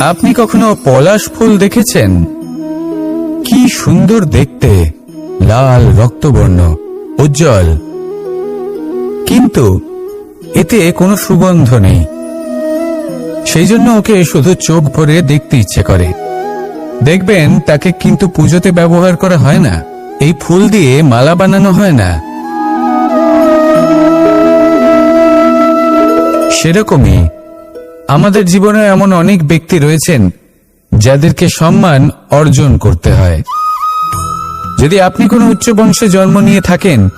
আপনি কখনো পলাশ ফুল দেখেছেন? কি সুন্দর দেখতে। লাল, রক্তবর্ণ, উজ্জ্বল। কিন্তু এতে কোনো সুগন্ধ নেই। সেই জন্য ওকে শুধু চোখ ভরে দেখতে ইচ্ছে করে। দেখবেন, তাকে কিন্তু পুজোতে ব্যবহার করা হয় না। এই ফুল দিয়ে মালা বানানো হয় না। সেরকমই আমাদের জীবনে এমন অনেক ব্যক্তি রয়েছেন যাদেরকে সম্মান অর্জন করতে হয়। যদি আপনি কোনো উচ্চ বংশে জন্ম নিয়ে থাকেন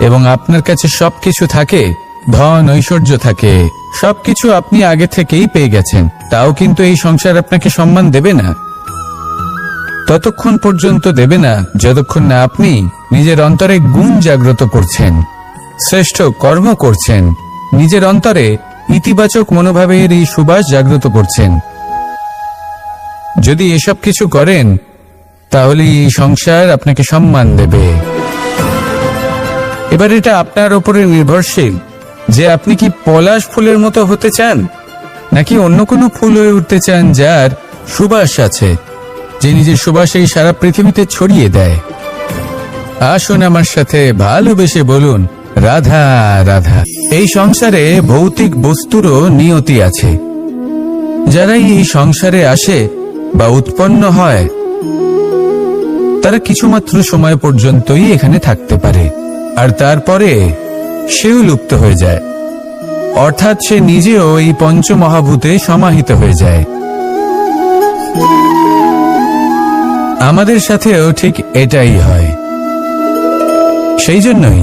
এবং আপনার কাছে সবকিছু থাকে, ধন, ঐশ্বর্য থাকে, সবকিছু আপনি আগে থেকেই পেয়ে গেছেন, তাও কিন্তু এই সংসার আপনাকে সম্মান দেবে না। ততক্ষণ পর্যন্ত দেবে না যতক্ষণ না আপনি নিজের অন্তরে গুণ জাগ্রত করছেন, শ্রেষ্ঠ কর্ম করছেন, নিজের অন্তরে ইতিবাচক মনোভাবের এই সুবাস জাগ্রত করছেন। যদি এসব কিছু করেন, তাহলে এই সংসার আপনাকে সম্মান দেবে। এবার এটা আপনার ওপরে নির্ভরশীল, যে আপনি কি পলাশ ফুলের মতো হতে চান, নাকি অন্য কোনো ফুল হয়ে উঠতে চান যার সুবাস আছে, যে নিজের সুবাস এই সারা পৃথিবীতে ছড়িয়ে দেয়। আসুন আমার সাথে ভালোবেসে বলুন রাধা রাধা। এই সংসারে ভৌতিক বস্তুরও নিয়তি আছে। যারাই এই সংসারে আসে বা উৎপন্ন হয়, তারা কিছুমাত্র সময় পর্যন্তই এখানে থাকতে পারে, আর তারপরে সেও লুপ্ত হয়ে যায়। অর্থাৎ সে নিজেও এই পঞ্চমহাভূতে সমাহিত হয়ে যায়। আমাদের সাথেও ঠিক এটাই হয়। সেই জন্যই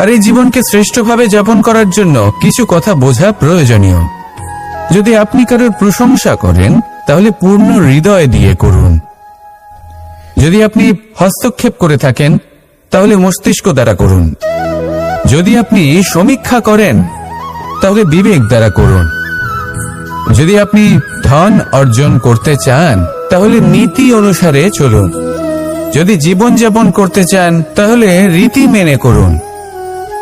আর এই জীবনকে শ্রেষ্ঠভাবে যাপন করার জন্য কিছু কথা বোঝা প্রয়োজনীয়। যদি আপনি কারোর প্রশংসা করেন, তাহলে পূর্ণ হৃদয় দিয়ে করুন। যদি আপনি হস্তক্ষেপ করে থাকেন, তাহলে মস্তিষ্ক দ্বারা করুন। যদি আপনি সমীক্ষা করেন, তাহলে বিবেক দ্বারা করুন। যদি আপনি ধন অর্জন করতে চান, তাহলে নীতি অনুসারে চলুন। যদি জীবন যাপন করতে চান, তাহলে রীতি মেনে করুন।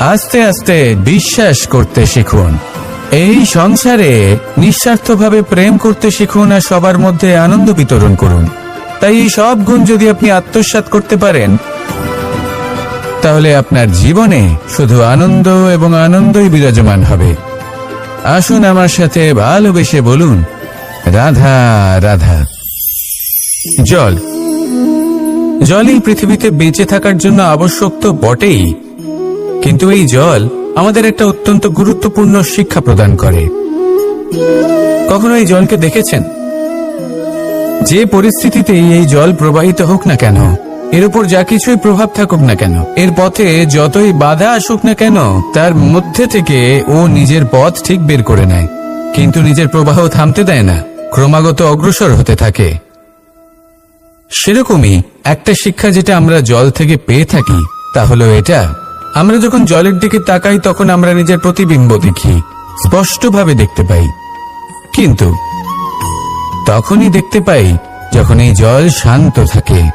আস্তে আস্তে বিশ্বাস করতে শিখুন। এই সংসারে নিঃস্বার্থভাবে প্রেম করতে শিখুন আর সবার মধ্যে আনন্দ বিতরণ করুন। তাই এই সব গুণ যদি আপনি আত্মসাৎ করতে পারেন, তাহলে আপনার জীবনে শুধু আনন্দ এবং আনন্দই বিরাজমান হবে। আসুন আমার সাথে ভালোবেসে বলুন, রাধা রাধা। জল। জলই পৃথিবীতে বেঁচে থাকার জন্য আবশ্যক তো বটেই। কিন্তু এই জল আমাদের একটা অত্যন্ত গুরুত্বপূর্ণ শিক্ষা প্রদান করে। কখনো এই জলকে দেখেছেন? যে পরিস্থিতিতেই এই জল প্রবাহিত হোক না কেন, এর উপর যা কিছুই প্রভাব থাকুক না কেন, এর পথে যতই বাধা আসুক না কেন, তার মধ্যে থেকে ও নিজের পথ ঠিক বের করে নেয়। কিন্তু নিজের প্রবাহ থামতে দেয় না, ক্রমাগত অগ্রসর হতে থাকে। সেরকমই একটা শিক্ষা যেটা আমরা জল থেকে পেয়ে থাকি, তা হলো এটা। আমরা যখন জলের দিকে তাকাই, তখন আমরা নিজের প্রতিবিম্ব দেখি, স্পষ্টভাবে দেখতে পাই। কিন্তু তখনই দেখতে পাই যখন এই জল শান্ত থাকে,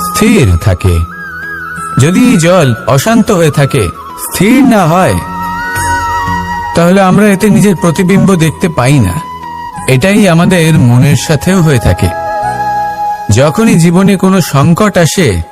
স্থির থাকে। যদি এই জল অশান্ত হয়ে থাকে, স্থির না হয়, তাহলে আমরা এতে নিজের প্রতিবিম্ব দেখতে পাই না। এটাই আমাদের মনের সাথেও হয়ে থাকে। যখনই জীবনে কোনো সংকট আসে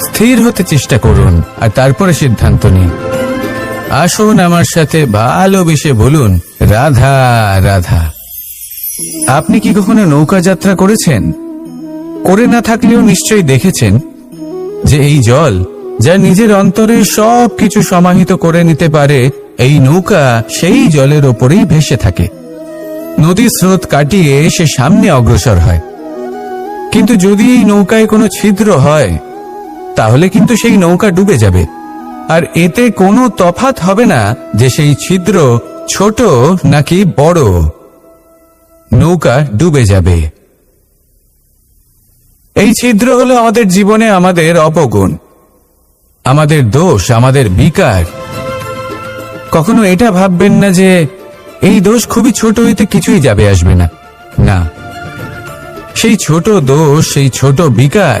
স্থির হতে চেষ্টা করুন আর তারপরে সিদ্ধান্ত নিন। আসুন আমার সাথে ভালোবেসে বলুন, রাধা রাধা। আপনি কি কখনো নৌকা যাত্রা করেছেন? করে না থাকলেও নিশ্চয়ই দেখেছেন যে এই জল, যা নিজের অন্তরে সব কিছু সমাহিত করে নিতে পারে, এই নৌকা সেই জলের ওপরেই ভেসে থাকে। নদীর স্রোত কাটিয়ে সে সামনে অগ্রসর হয়। কিন্তু যদি এই নৌকায় কোনো ছিদ্র হয় তাহলে কিন্তু সেই নৌকা ডুবে যাবে। আর এতে কোনো তফাত হবে না যে সেই ছিদ্র ছোট নাকি বড়। নৌকা ডুবে যাবে। এই ছিদ্র হলো আমাদের জীবনে আমাদের অপগুণ। আমাদের দোষ, আমাদের বিকার। কখনো এটা ভাববেন না যে এই দোষ খুবই ছোট হইতে কিছুই যাবে, আসবে না। না। সেই ছোট দোষ, সেই ছোট বিকার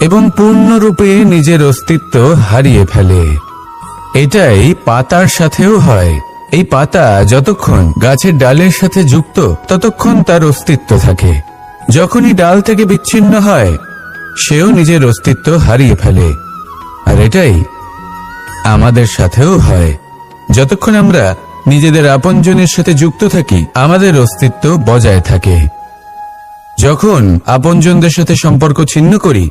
এবং পূর্ণরূপে নিজের অস্তিত্ব হারিয়ে ফেলে। এটাই পাতার সাথেও হয়। এই পাতা যতক্ষণ গাছের ডালের সাথে যুক্ত, ততক্ষণ তার অস্তিত্ব থাকে। যখনই ডাল থেকে বিচ্ছিন্ন হয়, সেও নিজের অস্তিত্ব হারিয়ে ফেলে। আর এটাই আমাদের সাথেও হয়। যতক্ষণ আমরা নিজেদের আপনজনের সাথে যুক্ত থাকি, আমাদের অস্তিত্ব বজায় থাকে। যখন আপনজনদের সাথে সম্পর্ক ছিন্ন করি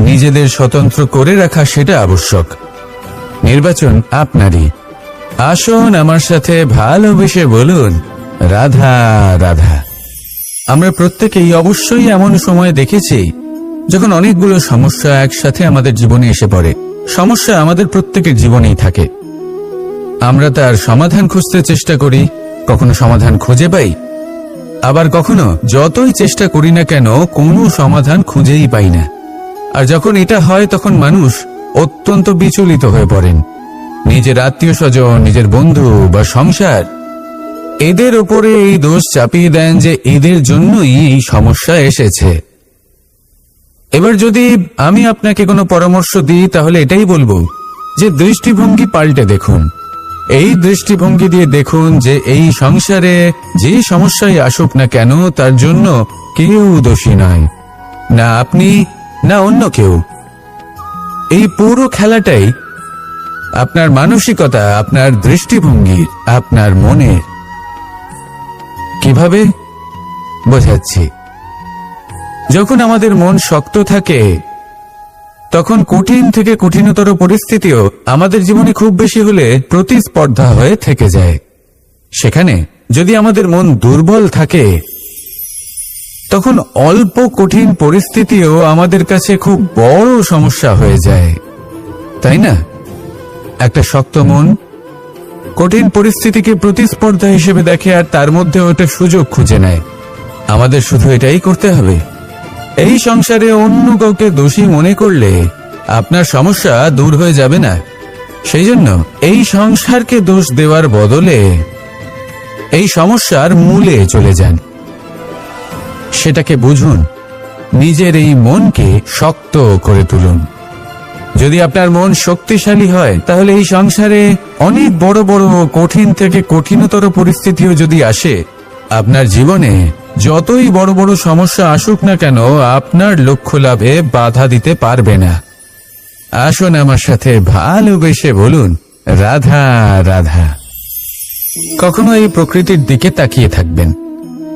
নিজেদের স্বতন্ত্র করে রাখা সেটা আবশ্যক। নির্বাচন আপনারই। আসুন আমার সাথে ভালোবেসে বলুন, রাধা রাধা। আমরা প্রত্যেকেই অবশ্যই এমন সময় দেখেছি, যখন অনেকগুলো সমস্যা একসাথে আমাদের জীবনে এসে পড়ে। সমস্যা আমাদের প্রত্যেকের জীবনেই থাকে। আমরা তার সমাধান খুঁজতে চেষ্টা করি, কখনো সমাধান খুঁজে পাই। আবার কখনো যতই চেষ্টা করি না কেন, কোনো সমাধান খুঁজেই পাই না। আর যখন এটা হয়, তখন মানুষ অত্যন্ত বিচলিত হয়ে পড়েন। নিজের আত্মীয় স্বজন নিজের বন্ধু বা সংসার, এদের ওপরে এই দোষ চাপিয়ে দেন যে এদের জন্যই এই সমস্যা এসেছে। এবার যদি আমি আপনাকে কোনো পরামর্শ দিই, তাহলে এটাই বলব যে দৃষ্টিভঙ্গি পাল্টে দেখুন। এই দৃষ্টিভঙ্গি দিয়ে দেখুন যে এই সংসারে যে সমস্যাই আসুক না কেন, তার জন্য কেউ দোষী নয়। না, আপনি না, অন্য কেউ। এই পুরো খেলাটাই আপনার মানসিকতা, আপনার দৃষ্টিভঙ্গি, আপনার মনের কীভাবে বোঝাচ্ছি? যখন আমাদের মন শক্ত থাকে, তখন কঠিন থেকে কঠিনতর পরিস্থিতিও আমাদের জীবনে খুব বেশি হলে প্রতিস্পর্ধা হয়ে থেকে যায়। সেখানে যদি আমাদের মন দুর্বল থাকে তখন অল্প কঠিন পরিস্থিতিও আমাদের কাছে খুব বড় সমস্যা হয়ে যায়। তাই না? একটা শক্ত মন কঠিন পরিস্থিতিকে প্রতিস্পর্ধা হিসেবে দেখে আর তার মধ্যে ওটা সুযোগ খুঁজে নেয়। আমাদের শুধু এটাই করতে হবে। এই সংসারে অন্য কাউকে দোষী মনে করলে আপনার সমস্যা দূর হয়ে যাবে না। সেই জন্য এই সংসারকে দোষ দেওয়ার বদলে এই সমস্যার মূলে চলে যান। সেটাকে বুঝুন। নিজের এই মনকে শক্ত করে তুলুন। যদি আপনার মন শক্তিশালী হয়, তাহলে এই সংসারে অনেক বড় বড় কঠিন থেকে কঠিনতর পরিস্থিতিও যদি আসে, আপনার জীবনে যতই বড় বড় সমস্যা আসুক না কেন, আপনার লক্ষ্য লাভে বাধা দিতে পারবে না। আসুন আমার সাথে ভালোবেসে বলুন, রাধা রাধা। কখনো এই প্রকৃতির দিকে তাকিয়ে থাকবেন।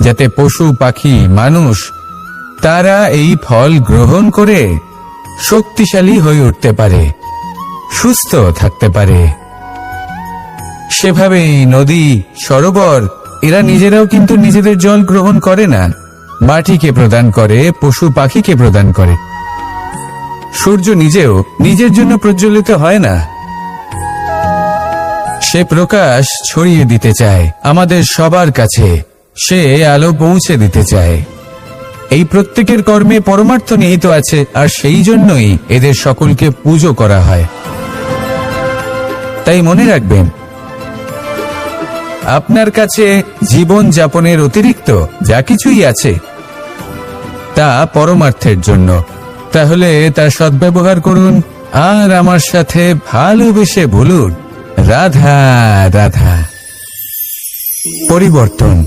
যাতে পশু, পাখি, মানুষ তারা এই ফল গ্রহণ করে শক্তিশালী হয়ে উঠতে পারে, সুস্থ থাকতে পারে। সেভাবেই নদী, সরোবর, এরা নিজেরাও কিন্তু নিজেদের জল গ্রহণ করে না। মাটিকে প্রদান করে, পশু, পাখিকে প্রদান করে। সূর্য নিজেও নিজের জন্য প্রজ্বলিত হয় না। সে প্রকাশ ছড়িয়ে দিতে চায় আমাদের সবার কাছে। সে আলো পৌঁছে দিতে চায়। এই প্রত্যেকের কর্মে পরমার্থ নিহিত আছে, আর সেই জন্যই এদের সকলকে পুজো করা হয়। তাই মনে রাখবেন, আপনার কাছে জীবন যাপনের অতিরিক্ত যা কিছুই আছে, তা পরমার্থের জন্য। তাহলে তার সদ্ব্যবহার করুন, আর আমার সাথে ভালোবেসে বলুন, রাধা রাধা। পরিবর্তন।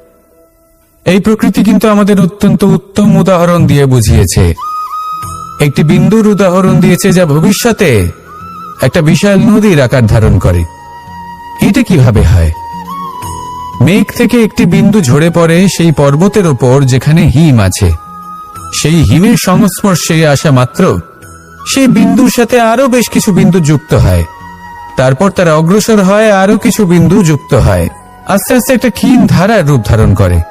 এই প্রকৃতি কিন্তু আমাদের অত্যন্ত উত্তম উদাহরণ দিয়ে বুঝিয়েছে। একটি বিন্দুর উদাহরণ দিয়েছে যা ভবিষ্যতে একটা বিশাল নদীর আকার ধারণ করে। এটা কীভাবে হয়? মেঘ থেকে একটি বিন্দু ঝরে পড়ে সেই পর্বতের ওপর যেখানে হিম আছে। সেই হিমের সংস্পর্শে আসা মাত্র সেই বিন্দুর সাথে আরও বেশ কিছু বিন্দু যুক্ত হয়। তারপর তারা অগ্রসর হয় আরও কিছু বিন্দু যুক্ত হয়। আস্তে আস্তে একটা ক্ষীণ ধারার রূপ ধারণ করে।